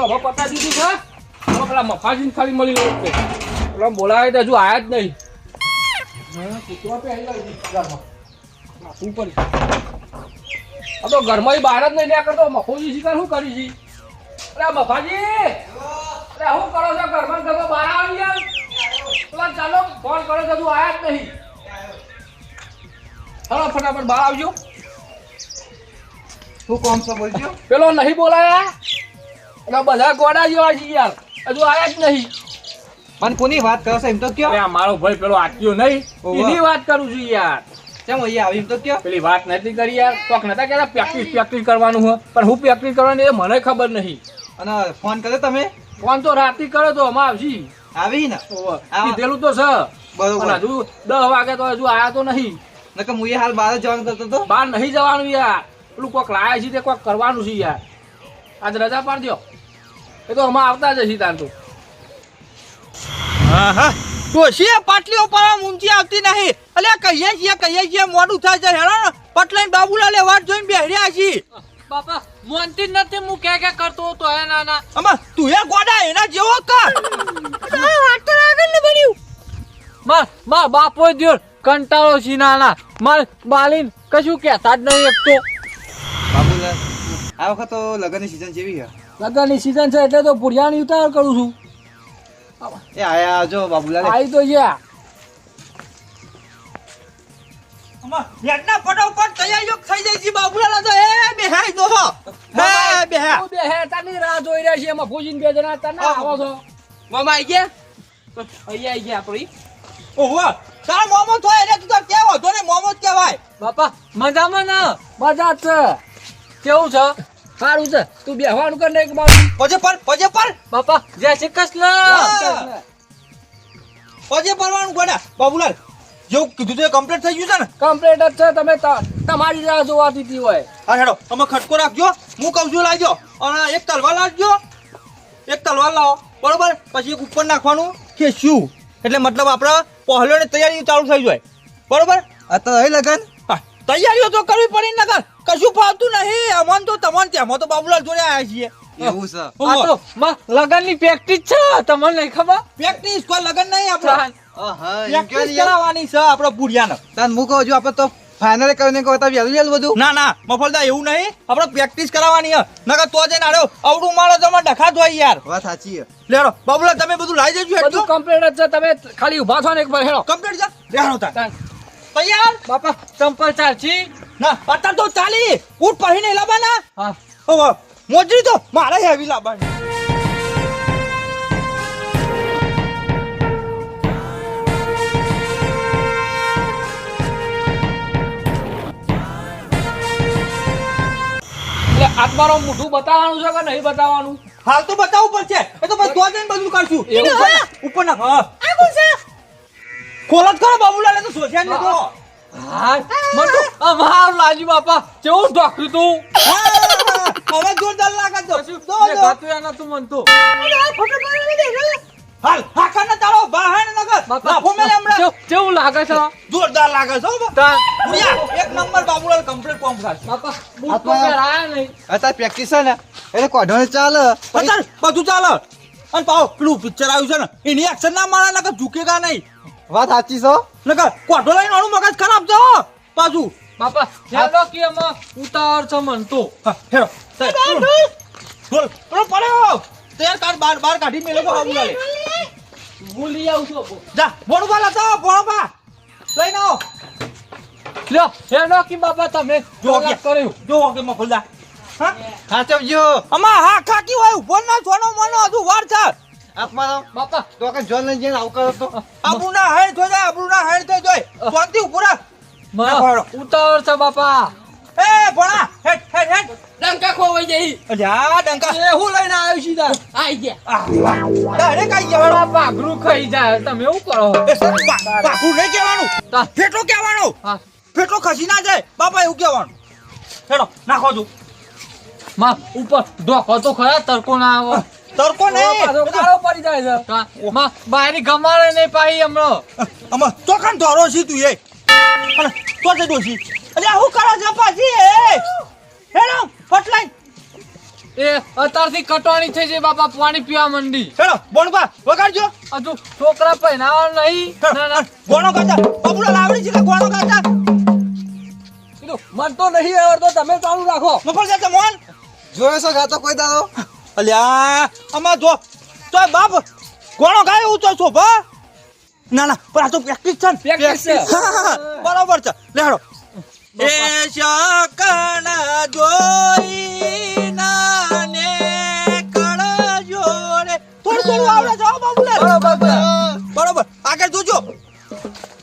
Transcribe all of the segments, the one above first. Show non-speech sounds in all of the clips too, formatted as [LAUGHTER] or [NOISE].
હવે પતાવી દીધું છે. પેલા મફાજીને ખાલી મળી ગયો છે. બોલાવે હજુ આયા જ નહીં. કરી આ તો ઘરમાં બહાર જ નહીં લ્યા કરતો મફોજી શિકાર શું કરી છે? અરે મફાજી! અરે શું કરો છો ઘરમાં ને બહાર આવી યાર પેલા ચાલો ફોન કરો તો હજુ આયા જ નહીં. ચાલો ફટાફટ બહાર આવજો. શું કોમ છો બોલજો? પેલો નહીં બોલાયા? એટલે બધા ગોડા જેવા છે યાર. હજુ આયા જ નહીં. પણ કોની વાત કરો છો એમ તો કયો? અરે મારો ભાઈ પેલો આટ્યો નહીં. એની વાત કરું છું યાર. કેમ અહીંયા આવી તો કયો? પેલી વાત નથી કરી યાર. કોક નતા કહેતા પ્રેક્ટિસ પ્રેક્ટિસ કરવાનું હોય પણ હું પ્રેક્ટિસ કરવાની એ મને ખબર નહીં. અને ફોન કર્યો તમે? ફોન તો રાતે કર્યો તો અમે આવશી. આવી ને? કીધેલું તો છે. બરોબર. હજુ દસ વાગે તો હજુ આયા તો નહીં. નકર હું એ હાલ બહાર જવાનું કરતો તો બહાર નહીં જવાનું યાર. પેલું કોક લાયા છે તે કોક કરવાનું છે યાર. આજ રજા પાડજો એ તો અમે આવતા જ હશે તાર તો. ડોશી પાટલીઓ પર ઊંચી આવતી નહીં. અલ્યા કહીએ છીએ કહીએ છીએ મોડું થાય છે. હેરાન પટલાઈન બાબુલાલે વાટ જોઈને બેહર્યા છીએ. બાપા મોનતી જ નથી હું કે કે કરતો હતો હે નાના. અમા તું એ ગોડા એના જેવો કર. વાત તો આગળ ને બન્યું. માર માર બાપો દિયો કંટાળો છે નાના. માર બાલીન કશું કહેતા જ નહીં એક તો. બાબુલાલ આ વખત તો લગ્નની સિઝન જેવી છે. લગ્નની સિઝન છે એટલે તો પુરિયાની ઉતાર કરું છું. એ આયા જો બાબુલાલ. આવી તો છે હેડના ફટોફટ તૈયારીઓ થઈ જાય છે બાબુલાલ તો એ બેહાઈ દો હો. હે બેહા. બે હે તારની રાહ જોઈ રહ્યા છીએ એમાં ફૂજીને બે જણા તને આવો છો. મામા આઈ ગયા અહીંયા આઈ ગયા આપણી. ઓહો તારા મોમો થાય એટલે તું તો કેવો હતો ને મોમો જ કહેવાય. બાપા મજામાં ના? મજા છે. કેવું છે? સારું છે. તું બેહવાનું કર એક બાજુ. પજે પર પજે પર. બાપા જય શ્રી કૃષ્ણ. પજે પરવાનું ગોડા બાબુલાલ જેવું કીધું તો કમ્પ્લીટ થઈ ગયું છે ને? કમ્પ્લીટ જ છે તમે તમારી રાહ જોવા દીધી હોય. હા હેડો તમે ખટકો રાખજો. હું કહું છું લાવજો. અને એક તલવાર લાવજો. એક તલવાર લાવો. બરોબર? પછી એક ઉપર નાખવાનું ખેંચ્યું એટલે મતલબ આપણે પહેલોની તૈયારી ચાલુ થઈ જાય. બરોબર? આ તો અહીં લગન. તૈયારીઓ તો કરવી પડી લગન. કશું ફાવતું નહીં. અમન તો તમને ત્યાં તો બાબુલાલ જોડે આવ્યા છીએ. એવું છે. આ તો લગનની પ્રેક્ટિસ છે તમને ખબર? પ્રેક્ટિસ કોઈ લગન નહીં આપણે. હા એમ કયો પ્રેક્ટિસ ને યાર. કરાવવાની છે આપણે બુઢિયાને. તાન હું કહું છું આપણે તો ફાઇનલ કરીને કહો તો વહેલું વહેલું બધું. ના ના મફલદા એવું નહીં. આપણે પ્રેક્ટિસ કરાવવાની નકર તો જઈને આડો અવડું મારો તમે ડખાત હોય યાર. વાત સાચી છે. લેડો બાબુલાલ તમે બધું લાવી દેજો બધું એટલું કમ્પ્લીટ જ છે તમે ખાલી ઊભા થો ને એક વાર હેડો કમ્પ્લીટ છે? લેડો તાર. તૈયાર? બાપા ચંપલ ચાલશી ના અત્યારે તો ચાલી. ઊંટ પહેરીને લાવવાના. હા. મોજરી તો મારે હેવી લાવવાની. એટલે આત્મારો મોઢું બતાવવાનું છે કે નહીં બતાવવાનું? હાલ તો બતાવવું પડશે એ તો બધું જઈને બધું કરશું. એવું ઉપર છે? નાખ, ઉપર નાખ હા ખોલ જ કરો બાબુલાલ તો સોચ્યા ને નતો. હા મને તો અમાર લાજી બાપા. કેવું ઢોક્યું તું? હવે જોરદાર લાગે નતું મન તો હાલ હાકા ના તારો વાહન નગર લાફો મેલે હમણાં. કેવું- લાગે છે? જોરદાર લાગે છે બા. એક નંબર બાબુલાલ કમ્પ્લીટ કોમ થાય બાપા બૂટ તો પહેરાયા નહીં. અત્યારે પ્રેક્ટિસ છે ને એટલે કોઢોને ચાલે. અત્યારે બધું ચાલે. અને પાવ પેલું પિક્ચર આવ્યું છે ને એની એક્શન ના મારા નકર ઝૂકેગા નહીં. વાત સાચી છો નકર કોઢો લઈને આનું મગજ ખરાબ છે પાછું. બાપા ચાલો કે એમાં ઉતાવળ છે મન તો? હેરો બોલ. બોલ તૈયાર કાઢ બાર બાર કાઢી મેલો તો બાબુલાલે ભૂલી આવું છું જા ભોણું બા લાતા ભોણું બા લઈને આવો. લ્યો નો કી બાપા તમે જો કે કર્યું. જો કે મફલદા હા? સાચવજો અમા હા ખાકી હોય ઊભો ના છોનો મનો હજુ વાર છે. બાપા તો કે જોન લઈને જઈને આવું કરો તો. આબુ ના હેડ થઈ આબુ ના હેડ થઈ જાય. ઉતાવળ છે બાપા. એ ભણા હેડ હેડ હેડ ડંકા ખોવાઈ જઈ અલ્યા ડંકા. એ હું લઈને આવ્યો સીધા આઈ ગયા. ડાયરેક્ટ આઈ જવાનો પાઘરું ખાઈ જાય. તમે એવું કરો. બાપુ નહીં કહેવાનું. ફેટો ફેટલો ફેટો ખસી ના જાય. બાપા એવું કહેવાનું. હેડો નાખો તું. માં ઉપર ઢોકો તો ખરા તડકો ના આવે. તડકો નહીં. કાળો પડી જાય છે. માં બાયરી ગમાડે નહીં પાહી હમણાં. આમાં ચોખાન ધોરો છે તું એ. તો છે ડોશી અરે હું કરો છો પાછી? હેલો ફટલાઈ એ અત્યારથી કટવાની થઈ છે બાપા પાણી પીવા મંડી. ચલો બોણપા વગાડજો. હજુ છોકરા પહેરાવા નહીં. ના ના. ગોણો કાચા બાબુલા લાવડી છે કે ગોણો કાચા કીધું મન તો નહીં આવડતો તમે ચાલુ રાખો. મફળ જતા મોન? જોયો છો ગાતો કોઈ દાડો? અલ્યા આમાં જો તો બાપ ગોણો ગાય હું છો શોભા ના ના પણ આ તો પ્રેક્ટિસ છે ને. Practice છે. બરાબર છે. લે હેડો એ શકણ જોઈ નાને કળ જોડે. થોડું થોડું આવડે છે હો બરોબર બરોબર. આગળ જોજો.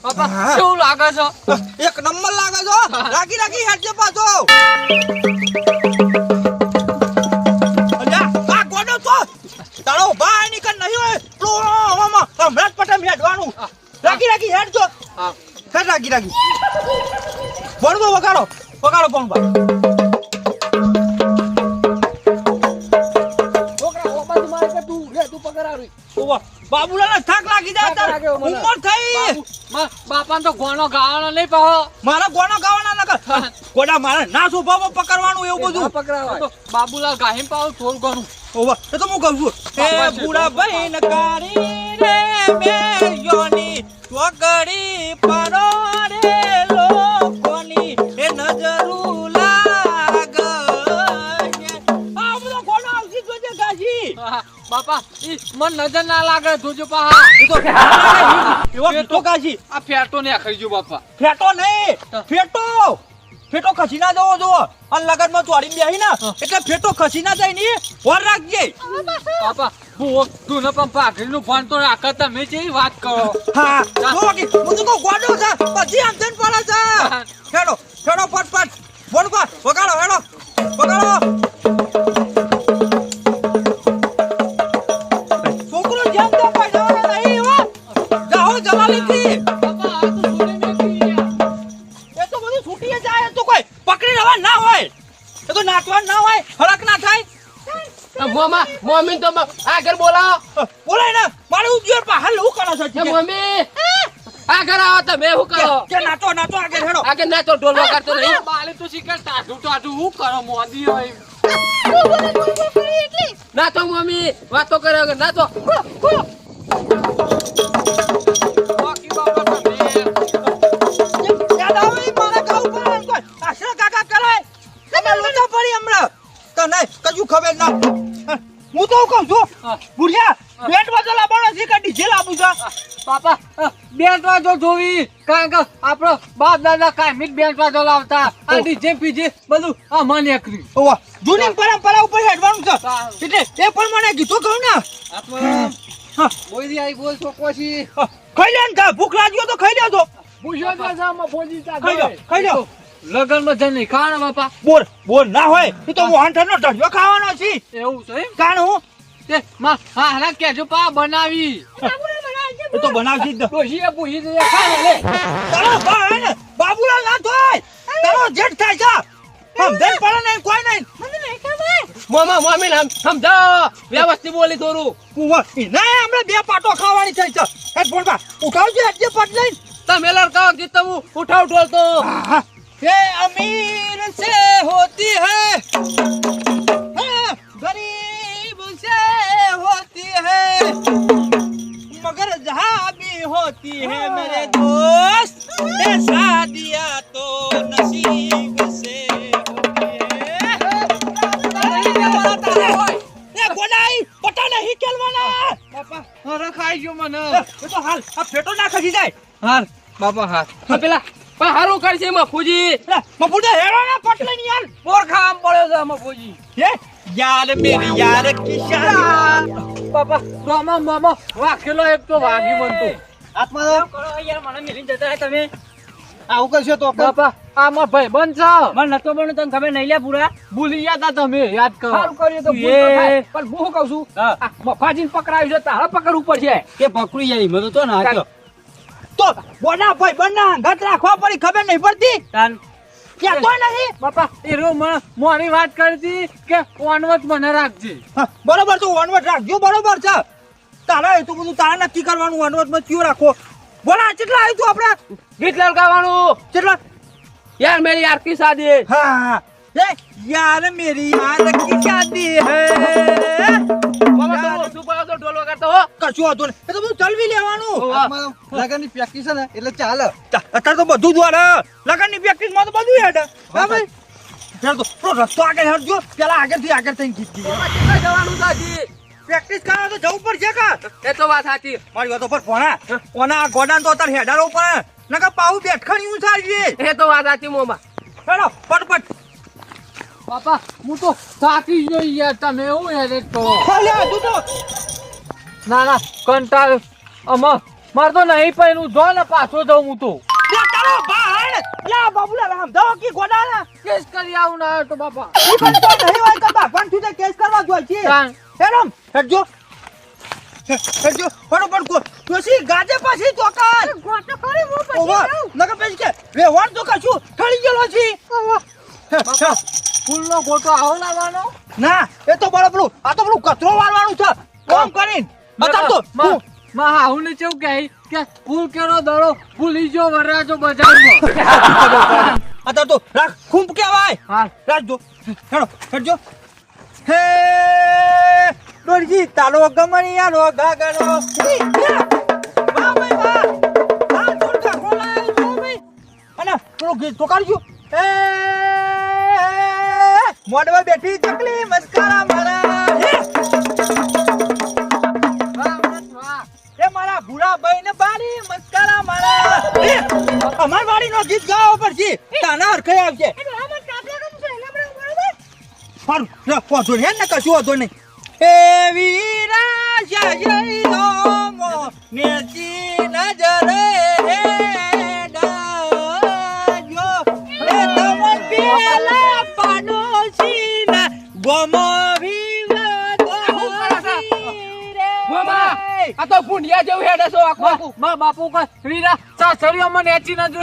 બાપા હા. કેવું લાગે છો? એક નંબર લાગે છો રાખી રાખી હેડજે પાછો. તારો ભાઈ નીકળ નહીં હોય તો આમાં હમણાં જ પટમ હેડવાનું. રાખી રાખી હેડજો. હા. હેડ રાખી રાખી. ભણવો વગાડો. વગાડો ભણવા ઓવા બાબુલાને થાક લાગી જાય ઉંમર થઈ. બાપાને તો ગોણો ગાવાનો નહીં પાહો. મારા ગોણો ગાવાના નકર. ગોડા મારે ના સ્વભાવમાં પકડવાનું એવું બધું. પકડાવાય. તો બાબુલાલ ગાહીમ પાહો થોડું ઘણું. ઓવા એ તો હું કહું છું. એ બુડા બહેન કારી રે મેરિયોની ચોકડી પરો બાપા ઈ મન નજર ના લાગે જોજો પાહા. તો એવો ફેટો ગાજી આ ફેટો ને બાપા. ફેટો નહીં. ફેટો. ફેટો ખસી ના જવો જો અને લગનમાં ચોરી બેહી ના. એટલે ફેટો ખસી ના જાય ને વર રાખજે. બાપા ભૂવો તું ને પણ પાઘડીનું ફોન તો રાખત તમે જેવી વાત કરો. હા. જો. હું તો ગોડો છે પછી આમ થઈને પડે છે પટ પટ ફોન પર વગાડો હેડો. વગાડો. મોમા મમ્મી તો આગળ બોલાવો. બોલાય ને મારે ઉજ્જર પર હાલ હું કરો છો મમ્મી આગળ આવો તમે શું કરો? કે નાચો નાચો આગળ હેડો. આગળ નાચો ઢોલ વગાડતો નહીં બાલે તો શીખર ટાઢું ટાઢું હું કરો મોદી હોય. ના તો મમ્મી વાતો કરે વગર ના તો બાકી બાપા તમે યાદ આવે ઈ મારા ગાઉ પર આમ કોઈ આશરા કાકા કરે તમે લોચા પડી હમણાં. તો નહીં કજુ ખબર ના. હું તો કહું છું બુરિયા બુઢિયા બેટ વાજો લાવવાનો છે કે ડીજે લાવું છે. બાપા બેટ વાજો જોવી કારણ કે આપણો બાપ દાદા કાંઈ બેટ વાજો લાવતા આ ડીજે પીજે બધું આ મને એકરી ઓવા જૂની પરંપરા ઉપર હેડવાનું છે. એટલે એ પણ મને કીધું કહું ને. હા. બોલી આવી બોલ તો પછી. ખાઈ લે ને કા ભૂખ લાગ્યો તો ખાઈ લેજો. ભૂખ્યો તો જામાં ફોજી તા ખાઈ લો ખાઈ લો. લગનમાં જઈને ખાણ બાપા. બોર બોર ના હોય એ તો મોહનઠાણ નો ઢળિયો ખાવાનો છે. એવું છે એમ? કાણ હું? તે માં હા હા કેજો પા બનાવી. એ તો બનાવશી જ. ડોશીએ પૂછી દે ખાને લે. તારો હે બાબુલાલ ના થાય તારો જેઠ થાય છે સમજણ પડે નહીં કોઈ નહીં. મોમા મમ્મી નામ સમજાવો. વ્યવસ્થિત બોલી થોરું ઉવા ના હમણાં બે પાટો ખાવાની થઈ છે. હેડ બોલવા. ઉઠાવજો હેડ જે પટ લઈ તમે ગીત તમે ઉઠાવ ઢોલ તો ये अमीर से होती है हाँ, गरीब से होती है मगर जहाँ भी होती है मेरे दोस्त ये शादियाँ तो नसीब से होती है ये गोलाई पता नहीं खेलवाना બાપા હર ખાઈ ગયો મને ये तो हाल अब फेटो ना खसी जाए હાર બાપા હાર આ પેલા પણ હારું કરશે મફુજી. મફુજી હેરો ને પટલે ની યાર. બોર ખામ પડ્યો છે મફુજી. હે? યાર મેરી યાર કિશાન બાપા મામા મામા વાકેલો એક તો વાગી બનતો. આત્મા તો કરો યાર મને મિલી જતા તમે. આવું કરશો તો બાપા આ માર ભાઈ બન છો. મને નતો બન તને તમે નહીં લે પૂરા. ભૂલી ગયા તા તમે યાદ કરો. સારું કર્યું તો ભૂલ પણ હું કહું છું? મફાજીન પકડાયું છે તારા પકડ ઉપર છે. કે પકડી જાય મને તો ના તો બોડા ભાઈ બના ગત રાખવા પડી ખબર નહીં પડતી? તાન ક્યાં તો નહીં બાપા એ રો મોરી વાત કરતી કે ઓનવટ મને રાખજે. બરોબર તો ઓનવટ રાખજો બરોબર છે. તારા એ તો બધું તારા નક્કી કરવાનું ઓનવટમાં ક્યું રાખો બોલા કેટલા આવ્યું તું આપણે? ગીત લગાવવાનું કેટલા? યાર મેરી યાર કી શાદી. હા યાર મેરી યાર કી શાદી હે. બોલવા કરતો હો. કશું હતો ને એ તો બધું ચલવી લેવાનું. લગનની પ્રેક્ટિસ ને એટલે ચાલે. અત્યારે તો બધું દ્વારા લગનની. પ્રેક્ટિસમાં તો બધું હેડ. હા ભાઈ. ચાલ તો પેલો રસ્તો આગળ હેડજો. પેલા આગળથી આગળ થઈને ગીત ગીત જવાનું દાદી પ્રેક્ટિસ કરવા તો જવું પડશે કા? એ તો વાત સાચી. મારી વાતો પર પોણા પોણા ગોડાન તો અત્યારે હેડારો પડે નકર પાઉ બેઠખણ્યું થાય એ તો વાત સાચી મોમાં. હેડો પટપટ પાપા હું તો સાચી ગયો યાર તમે હું હેરેટ કરો ખાલી આ તો. ના ના કંટાળ. અમા મારે તો નહીં પહેરું જો ને પાછો જાઉં હું તો. લે તારો ભાઈ! લે બાબુલા રામ દો કી ગોડાના કેસ કરી આવું ના તો બાપા. ઈ પણ તો નહીં હોય તો ભગવાન તું તે કેસ કરવા જોઈએ છે. કાં? હેડમ હેડજો. હે- હેડજો. કો તુસી ગાજે પાછી તો કાલ ગોટો કરી હું પછી નકા પછી કે વેવાણ તો કશું ઠળી ગયેલો છે. હે, હે. ફૂલનો ગોટો આવો લાવવાનો? ના એ તો બરોબર આ તો પેલું કચરો વાળવાનું છે. કામ કરીને. બતાવ તો. માં હાહુ ને કેવું કહે કે ફૂલ કેરો દડો ફૂલી જો વરાજો બજારમાં. [LAUGHS] અત્યારે તો રાખ ખૂંપ કેવાય હા. રાખજો હેડો હેડજો હે દોરજી ગાગરો વાહ ભાઈ વાહ. આ દોરજા ખોલાય છો ભાઈ? અને પેલો ગીત તો કાઢજો. એ મોડવા બેઠી ચકલી મસ્કારા મારા. અમાર વાડી નો ગીત ગાવો પડશે તાના હરખે આવશે સારું વાંધો નહીં ને કશું વાંધો નહીં. એ વીરા જય મો નેજી નજરે ડાજો એ તમન પેલા પાડોશીના ગમો આ તો પુંડિયા જેવું હેડે છો આખો આખું. માં બાપુ કઈ વીરા સાસરીઓ મને એચી ન જો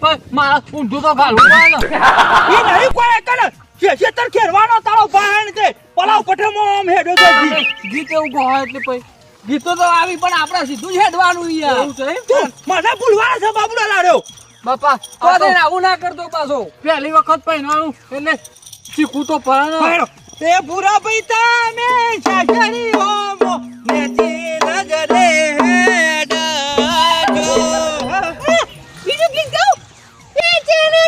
પણ મારા ઊંધું તો ગાલું [LAUGHS] ઈ નહીં કોઈ કને કે ખેતર ખેરવાનો તારો ભાણ છે પલાવ પઠેમો આમ હેડો તો જી. ગીત એવું કહો એટલે પછી. ગીતો તો આવી પણ આપણે સીધું જ હેડવાનું યાર. એવું છે? તું મને ભૂલવાના છે બાબુડા લાડ્યો. બાપા તો આવું ના કરતો પાછો. પહેલી વખત પહેરવાનું એટલે શીખવું તો પડે એ પૂરા પૈતા મે સાસરી ઓમો નજરે હેડાજો બીજું ગીત ગાઉં એ જેને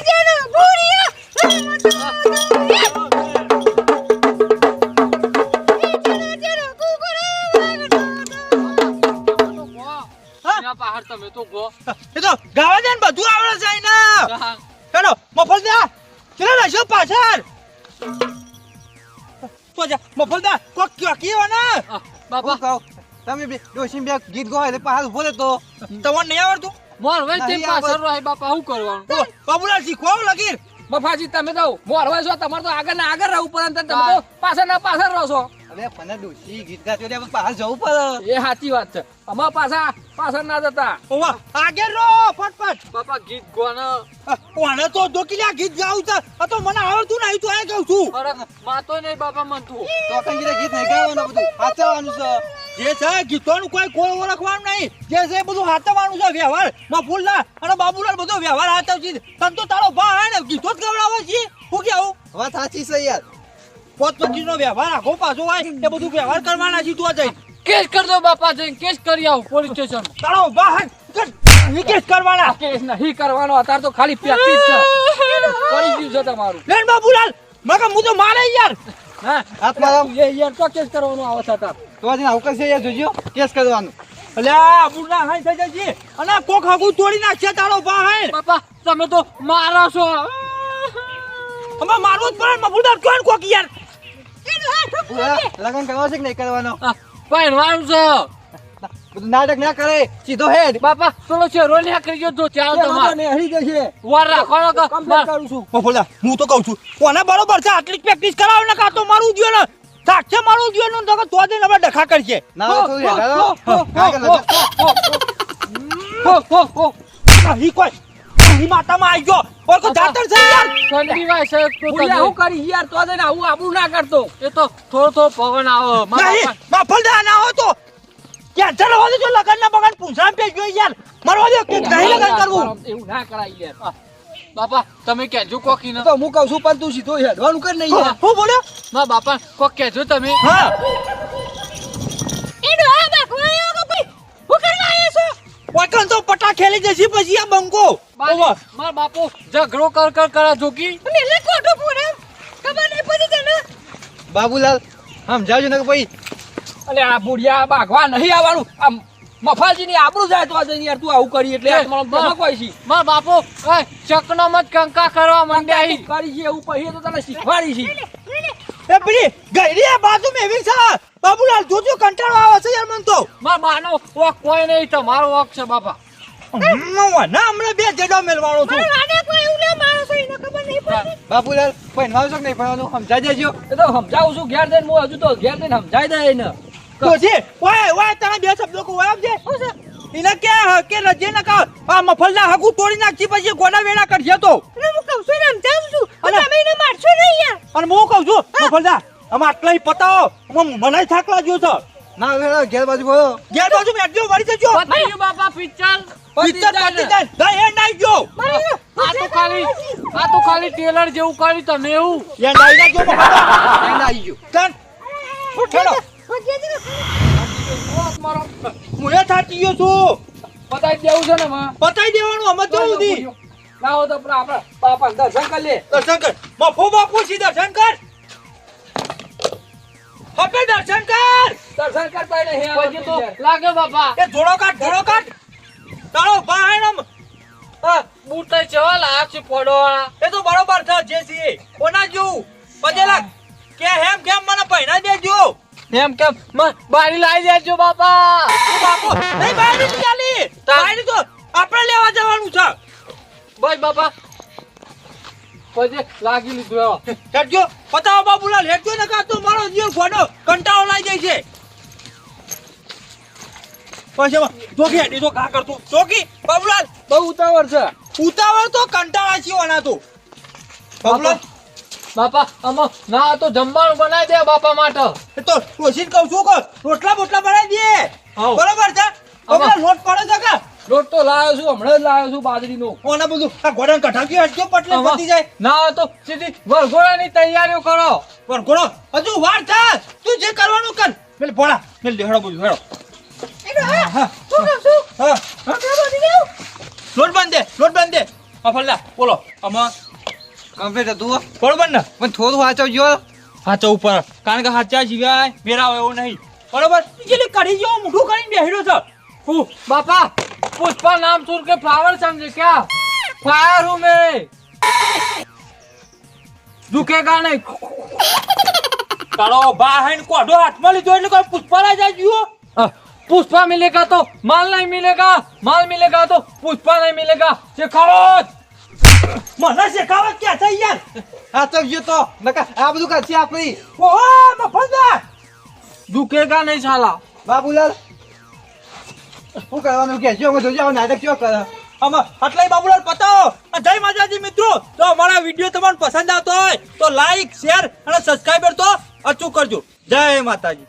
બાપા. તમે બે ડોશી બે ગીત ગો એટલે પાછળ ઊભો તો તમને નહીં આવડતું? મોર ભાઈ તે પાછળ રહે બાપા શું કરવાનું? તો બાબુલા શીખવાવ લગીર. બફાજી તમે તો મોરવા છો તમારે તો આગળ ને આગળ રહેવું પડે તમે તો પાછળ ના પાછળ રહો છો. અરે પણ ડોશી ગીત ગાતો એટલે પાછળ જવું પડે. એ સાચી વાત છે. અમારા પાછા પાછા ના જતા. ઓવા આગળ રો ફટફટ. બાપા ગીત ગોને કોણે તો દોકીલા ગીત ગાઉં છે. આ તો મને આવડતું નહીં તો આ ગાઉં છું. અરે માતો નહીં બાપા મન તું. તો કઈ ગીત નહીં ગાવાનું બધું છે. જે છે ગીતોનું કોઈ કોઈ ઓળખવાનું નહીં. જે છે એ બધું હાથવાનું છે વ્યવહાર. માં ફૂલના અને બાબુલાલ બધો વ્યવહાર હાથવજી તને તો તારો ભા હે ને ગીતો જ ગવડાવે છે. હું કેવું? વાત સાચી છે યાર. પોત પચીનો વ્યવહાર આખો પાછો હોય એ બધું વ્યવહાર કરવાના છે તું જઈ કેસ કરજો બાપા જઈને કેસ કરી આવું પોલીસ સ્ટેશન તારો બહાર કેસ કરવાના. કેસ નહીં કરવાનો અત્યારે તો ખાલી પ્રેક્ટિસ છે. પડી ગયું છે તમારું. લેન બાબુલાલ મગર હું તો મારે યાર. હા? મારો. એ યાર તો કેસ કરવાનો આવે છે તાર. તો આજે આવું કરશે યાર જોજો. કેસ કરવાનું. અલ્યા બુડા હાઈ થઈ જજી. અને કોક હગું તોડી નાખશે તારો બહાર બાપા તમે તો મારા છો. અમે મારવું જ પડે મફુલદાર કોણ કોક યાર? લગન કરવા છે કે નહીં કરવાનો? પહેરવાનું છે બધું નાટક ના કરે. સીધો હેડ. બાપા ચલો છે રોલ ના કરી ગયો તો ચાલો ને હરી જશે વાર રાખો કે કમ્પ્લીટ કરું છું. મફુલદાર હું તો કહું છું કોને બરોબર છે? આટલી પ્રેક્ટિસ કરાવ ને કા તો મારું જોઈએ ને. સાચે મારું જોઈએ ને તો તો દઈને આપણે ડખા કરશે. ના તો યાર હો, હો, હો. હો, હો, હો, હો. કોઈ માતામાં આવી ગયો. ઓળખો જાતર છે યાર. ઠંડી વાય છે તો હું કરી યાર તો જઈને આવું આબુ ના કરતો. એ તો થોડો થોડો પવન આવો. બાપા- માફલદા ના હો તો. ક્યાં ચાલો હોય જો લગન ના બગન પૂંછામ પે ગયો યાર. મારવા દે કે નહીં લગન કરવું? એવું ના કરાય યાર. બાપા તમે કહેજો કોકી ને તો હું કહું છું પણ તું સીધો હેડવાનું કર નહીં યાર. હું બોલ્યો? ના બાપા કોક કેજો તમે. હા. એડો આ ભાઈ હું કરવા આવ્યો છો? વાકન તો પટા ખેલી જશે પછી આ બંકો? બાપા મારા બાપો ઝઘડો કર કર કરા જોકી એટલે કોટો પૂરે ખબર નહીં પડી તને? બાબુલાલ સમજાવજો ને કે ભાઈ અલે આ બુઢિયા બાગવા નહીં આવવાનું. આ મફાલજી ની આબરૂ જાય તો આજે યાર તું આવું કરી એટલે ધમક હોય છે. માર બાપો એ ચકનો મત કંકા કરવા માંડ્યા હી. કરી છે એવું પછી તો તને શીખવાડી છે. એ પેલી ગઈરી આ બાજુ મે એવી છે. બાબુલાલ જોજો કંટાળો આવે છે યાર મન તો. માર માનો ઓક કોઈ નહીં તમારો ઓક છે બાપા. હમણાં બે જડો મેલવાનો છું. ના પડી. બાબુલાલ ભણવાનું કે નહીં ભણવાનું સમજાઈ દેજો. એ તો સમજાવું છું ઘેર જઈને હું હજુ તો ઘેર જઈને સમજાઈ દે એને. તો છે ઓય ઓય તને બે શબ્દો કો ઓય છે? એને કે કે રજે ન કા આ મફલના હકુ તોડી નાખી પછી ગોડા વેડા કરશે તો. અને હું કહું છું ને સમજાવું છું. અને તમે એને મારશો નહીં યાર. અને હું કહું છું મફલદા આમાં આટલા પતાવો. મને થાક લાગ્યો છે. ના હવે ઘેર બાજુ ગયો. ઘેર બાજુ બેઠજો વળી જજો પતી ગયું બાપા પિક્ચર. પિક્ચર પતી જાય. ગઈ એન્ડ આવી ગયો. આ તો ખાલી આ તો ખાલી ટેલર જેવું કર્યું તમે એવું. એન્ડ આવી મફલદા એન્ડ આવી ગયો. તન હેડો હું એ થાકી ગયો છું. બતાવી દેવું છે ને માં? પતાઈ દેવાનું અમે તો દી લાવો તો આપણે આપણા બાપા દર્શન કરી લે. દર્શન કર. મફો બાપુ સીધા દર્શન કર. હવે દર્શન કર! દર્શન કરતા નહીં પછી તો લાગે બાપા. એ જોડો કાઢ જોડો કાઢ. તારો ભાઈ હા. બૂટ ચવા લાયા છે પડોળા એ તો બરોબર છે જે કોના જેવું? પજેલા. કે હેમ કેમ મને પહેરા દેજો? એમ કેમ? બારી લાવી દેજો બાપા. બાપુ નહીં બારી ચાલી બહાર તો આપણે લેવા જવાનું છે. બસ બાપા. પછી લાગી લીધું હેડજો. પતાવો બાબુલાલ હેડજો ને કાતો મારો જીવ ફોડો કંટાળો લાઈ જાય છે. પછી ચોકી હેડી તો કા કરતું. ચોકી બાબુલાલ બહુ ઉતાવળ છે. ઉતાવળ તો કંટાળા છે ઓના તો. બાબુલાલ બાપા આમાં ના તો જમવાનું બનાવી દે બાપા માટે. તો કોશિશ કહું છું કે રોટલા બોટલા બનાવી દે. બરોબર છે? બાબુલાલ રોટ પડે છે કે? લોટ તો લાવ્યો છું હમણાં જ લાવ્યો છું બાજરીનો. કોને બધું આ ગોડાને કઠાક્યું હેડજો પટલે પતી જાય? ના તો સીધી વરઘોડાની તૈયારીઓ કરો. પણ ઘોડો હજુ વાર થા તું જે કરવાનું કર. મેલ ભોળા મેલ દેહડો બોલ હેડો બધી લોટ બંધ દે લોટ બાંધ દે. અફલ્લા બોલો. આમાં કમ્પ્લીટ હતું કોણ ને? પણ થોડું વાંચવજો. હાચો ઉપર. કારણ કે હાચા જીવાય મેરા એવું નહીં. બરોબર? જેલી કઢી જેવો મોઢું કરીને બેહડો છે. ફુ, બાપા પુષ્પા નામ સુન के फ्लावर समझे क्या फायर हूँ मैं झुकेगा नहीं તારો બા હે ને કોઢો હાથમાં લીધો એટલે કોઈ પુષ્પાલા જાય જીવો अ, पुष्पा मिलेगा तो माल नहीं मिलेगा माल मिलेगा तो पुष्पा नहीं मिलेगा सिखाओ મને શેખાવત ક્યાં થઈ યાર સાચવજો તો નકા આ બધું કરશે આપણી ઓહો મફલદા झुकेगा नहीं साला બાબુલાલ શું કરવાનું કે? જો જોજો આવું નાટક કેવો કરે? આમાં આટલા બાબુલાલ પતાવો જય માતાજી મિત્રો! તો અમારા વીડિયો તમને પસંદ આવતો હોય, તો લાઈક શેર અને સબસ્ક્રાઈબર તો અચૂક કરજો. જય માતાજી.